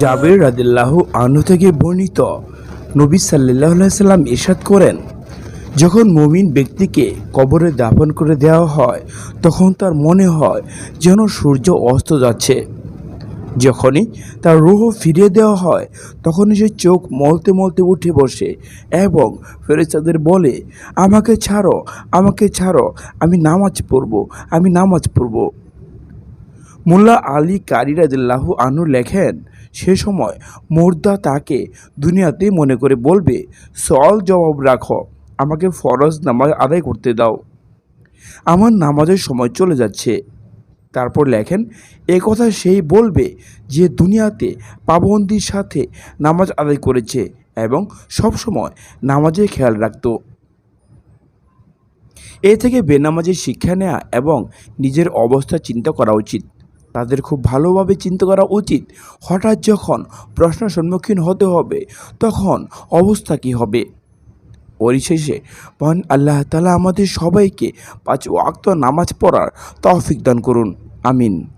জাবের রাদিল্লাহ আনু থেকে বর্ণিত নবী সাল্লাহ সাল্লাম ইরশাদ করেন, যখন মমিন ব্যক্তিকে কবরে দাফন করে দেওয়া হয়, তখন তার মনে হয় যেন সূর্য অস্ত যাচ্ছে। যখনই তার রুহ ফিরিয়ে দেওয়া হয়, তখনই সে চোখ মলতে মলতে উঠে বসে এবং ফেরেস্তাদের বলে, আমাকে ছাড়ো আমাকে ছাড়ো, আমি নামাজ পড়ব, আমি নামাজ পড়ব। মোল্লা আলী কারি রাদিল্লাহ আনু লেখেন, সে সময় মোর্দা তাকে দুনিয়াতে মনে করে বলবে সল জবাব রাখো, আমাকে ফরজ নামাজ আদায় করতে দাও। আমার নামাজের সময় চলে যাচ্ছে তারপর লেখেন, এ কথা সেই বলবে যে দুনিয়াতে পাবন্দির সাথে নামাজ আদায় করেছে এবং সব সময় নামাজের খেয়াল রাখতো। এ থেকে বেনামাজের শিক্ষা নেওয়া এবং নিজের অবস্থা চিন্তা করা উচিত। তাদের খুব ভালোভাবে চিন্তা করা উচিত। হঠাৎ যখন প্রশ্ন সম্মুখীন হতে হবে, তখন অবস্থা কী হবে? পরিশেষে মহান আল্লাহ তালা আমাদের সবাইকে পাঁচ ওয়াক্ত নামাজ পড়ার তৌফিক দান করুন। Amin.